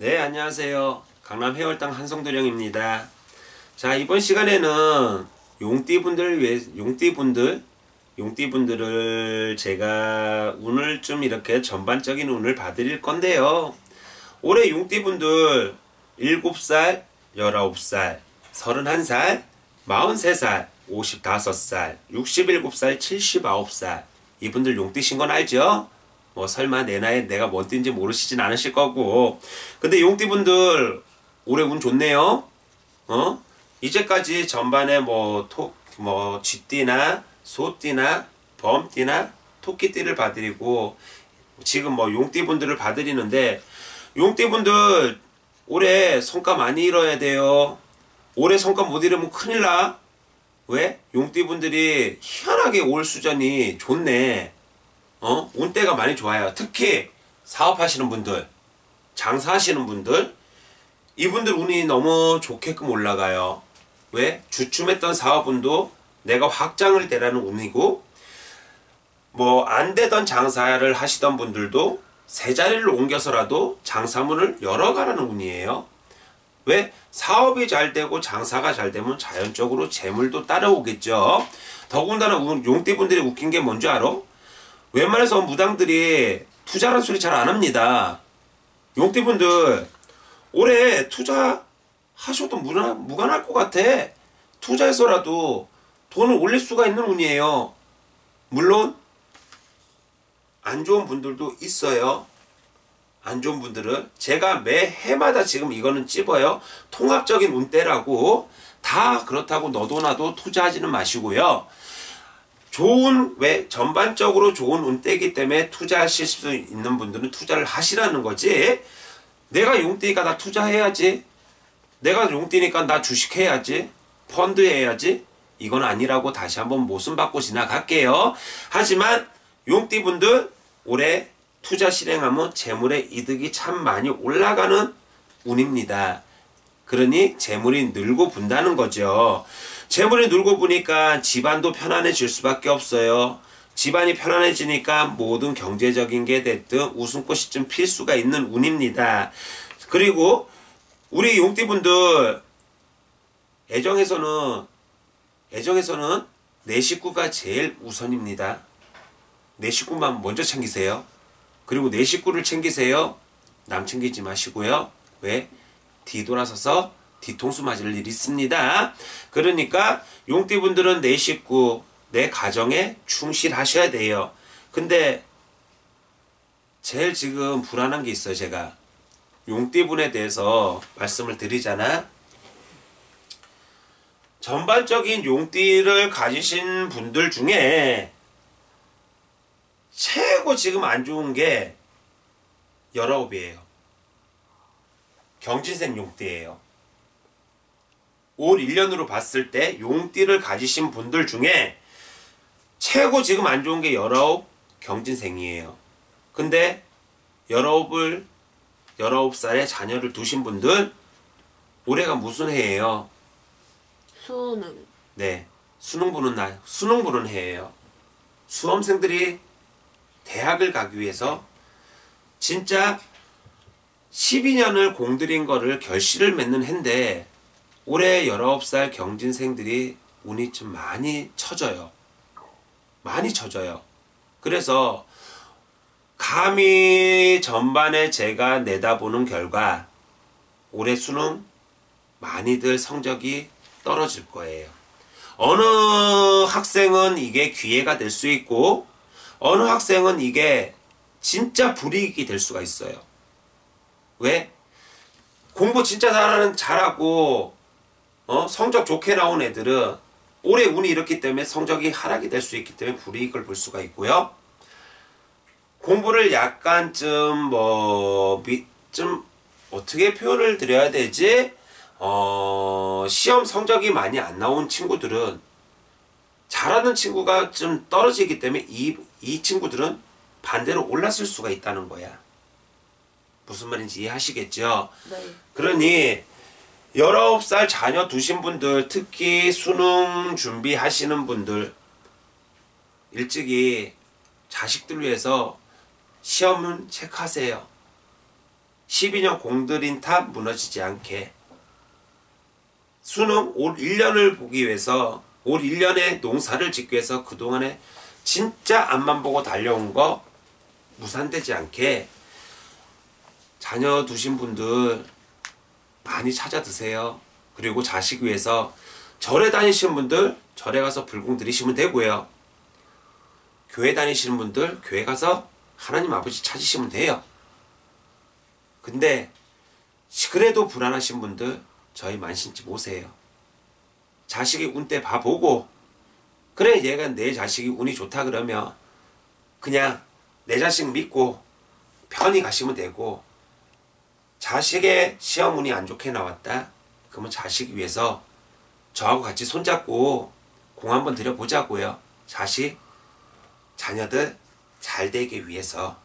네, 안녕하세요. 강남 해월당 한성도령입니다. 자, 이번 시간에는 용띠분들 위해, 용띠분들, 용띠분들을 제가 운을 좀 이렇게 전반적인 운을 봐드릴 건데요. 올해 용띠분들 7살, 19살, 31살, 43살, 55살, 67살, 79살. 이분들 용띠신 건 알죠? 뭐 설마 내 나이에 내가 뭔 띠인지 모르시진 않으실 거고. 근데 용띠분들 올해 운 좋네요. 어? 이제까지 전반에 뭐 토, 뭐 쥐띠나 소띠나 범띠나 토끼띠를 봐드리고 지금 뭐 용띠분들을 봐드리는데 용띠분들 올해 성과 많이 이뤄야 돼요. 올해 성과 못 이루면 큰일 나. 왜? 용띠분들이 희한하게 올 수전이 좋네. 어? 운때가 많이 좋아요. 특히 사업하시는 분들, 장사하시는 분들, 이분들 운이 너무 좋게끔 올라가요. 왜? 주춤했던 사업운도 내가 확장을 되라는 운이고, 뭐, 안 되던 장사를 하시던 분들도 세 자리를 옮겨서라도 장사문을 열어가라는 운이에요. 왜? 사업이 잘 되고 장사가 잘 되면 자연적으로 재물도 따라오겠죠. 더군다나 용띠분들이 웃긴 게 뭔지 알아? 웬만해서 무당들이 투자란 소리 잘 안 합니다. 용띠분들 올해 투자하셔도 무나, 무관할 것 같아. 투자해서라도 돈을 올릴 수가 있는 운이에요. 물론 안 좋은 분들도 있어요. 안 좋은 분들은 제가 매 해마다 지금 이거는 찝어요. 통합적인 운대라고 다 그렇다고 너도 나도 투자하지는 마시고요. 좋은 왜 전반적으로 좋은 운대기 때문에 투자하실 수 있는 분들은 투자를 하시라는 거지. 내가 용띠니까 나 투자해야지. 내가 용띠니까 나 주식해야지. 펀드 해야지. 이건 아니라고 다시 한번 모순 받고 지나갈게요. 하지만 용띠 분들 올해 투자 실행하면 재물의 이득이 참 많이 올라가는 운입니다. 그러니 재물이 늘고 분다는 거죠. 재물이 늘고 보니까 집안도 편안해질 수밖에 없어요. 집안이 편안해지니까 모든 경제적인 게 됐든 웃음꽃이 좀 필 수가 있는 운입니다. 그리고 우리 용띠분들 애정에서는 애정에서는 내 식구가 제일 우선입니다. 내 식구만 먼저 챙기세요. 그리고 내 식구를 챙기세요. 남 챙기지 마시고요. 왜? 뒤돌아서서 뒤통수 맞을 일이 있습니다. 그러니까 용띠분들은 내 식구, 내 가정에 충실하셔야 돼요. 근데 제일 지금 불안한 게 있어요, 제가. 용띠분에 대해서 말씀을 드리잖아. 전반적인 용띠를 가지신 분들 중에 최고 지금 안 좋은 게 열아홉이에요. 경진생 용띠예요. 올 1년으로 봤을 때 용띠를 가지신 분들 중에 최고 지금 안 좋은 게 19 경진생이에요. 근데 19을 19살에 자녀를 두신 분들 올해가 무슨 해예요? 수능. 네. 수능 보는 날, 수능 보는 해예요. 수험생들이 대학을 가기 위해서 진짜 12년을 공들인 거를 결실을 맺는 해인데 올해 19살 경진생들이 운이 좀 많이 처져요. 많이 처져요. 그래서 감히 전반에 제가 내다보는 결과 올해 수능 많이들 성적이 떨어질 거예요. 어느 학생은 이게 기회가 될 수 있고 어느 학생은 이게 진짜 불이익이 될 수가 있어요. 왜? 공부 진짜 잘하는 잘하고 어? 성적 좋게 나온 애들은 올해 운이 이렇기 때문에 성적이 하락이 될 수 있기 때문에 불이익을 볼 수가 있고요. 공부를 약간 좀뭐 좀 어떻게 표현을 드려야 되지? 어, 시험 성적이 많이 안 나온 친구들은 잘하는 친구가 좀 떨어지기 때문에 이, 이 친구들은 반대로 올랐을 수가 있다는 거야. 무슨 말인지 이해하시겠죠? 네. 그러니 19살 자녀 두신 분들 특히 수능 준비하시는 분들 일찍이 자식들 위해서 시험은 체크하세요. 12년 공들인 탑 무너지지 않게 수능 올 1년을 보기 위해서 올 1년의 농사를 짓기 위해서 그동안에 진짜 앞만 보고 달려온 거 무산되지 않게 자녀 두신 분들 많이 찾아 드세요. 그리고 자식 위해서 절에 다니시는 분들 절에 가서 불공 드리시면 되고요. 교회 다니시는 분들 교회 가서 하나님 아버지 찾으시면 돼요. 근데 그래도 불안하신 분들 저희 만신집 오세요. 자식이 운 때 봐보고 그래 얘가 내 자식이 운이 좋다 그러면 그냥 내 자식 믿고 편히 가시면 되고 자식의 시험 운이 안 좋게 나왔다 그러면 자식 위해서 저하고 같이 손잡고 공 한번 들여보자고요. 자식 자녀들 잘 되기 위해서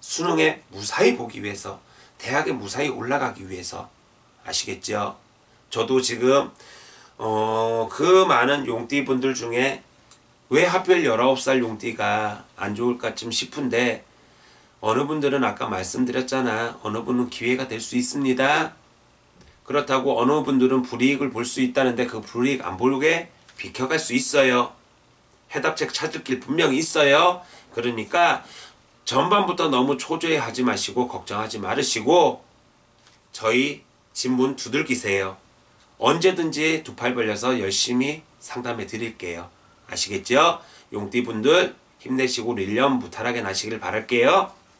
수능에 무사히 보기 위해서 대학에 무사히 올라가기 위해서 아시겠죠? 저도 지금 어, 그 많은 용띠 분들 중에 왜 하필 19살 용띠가 안 좋을까 좀 싶은데 어느 분들은 아까 말씀드렸잖아. 어느 분은 기회가 될 수 있습니다. 그렇다고 어느 분들은 불이익을 볼 수 있다는데 그 불이익 안 보게 비켜갈 수 있어요. 해답책 찾을 길 분명히 있어요. 그러니까 전반부터 너무 초조해하지 마시고 걱정하지 말으시고 저희 진문 두들기세요. 언제든지 두 팔 벌려서 열심히 상담해 드릴게요. 아시겠죠? 용띠분들 힘내시고 1년 무탈하게 나시길 바랄게요.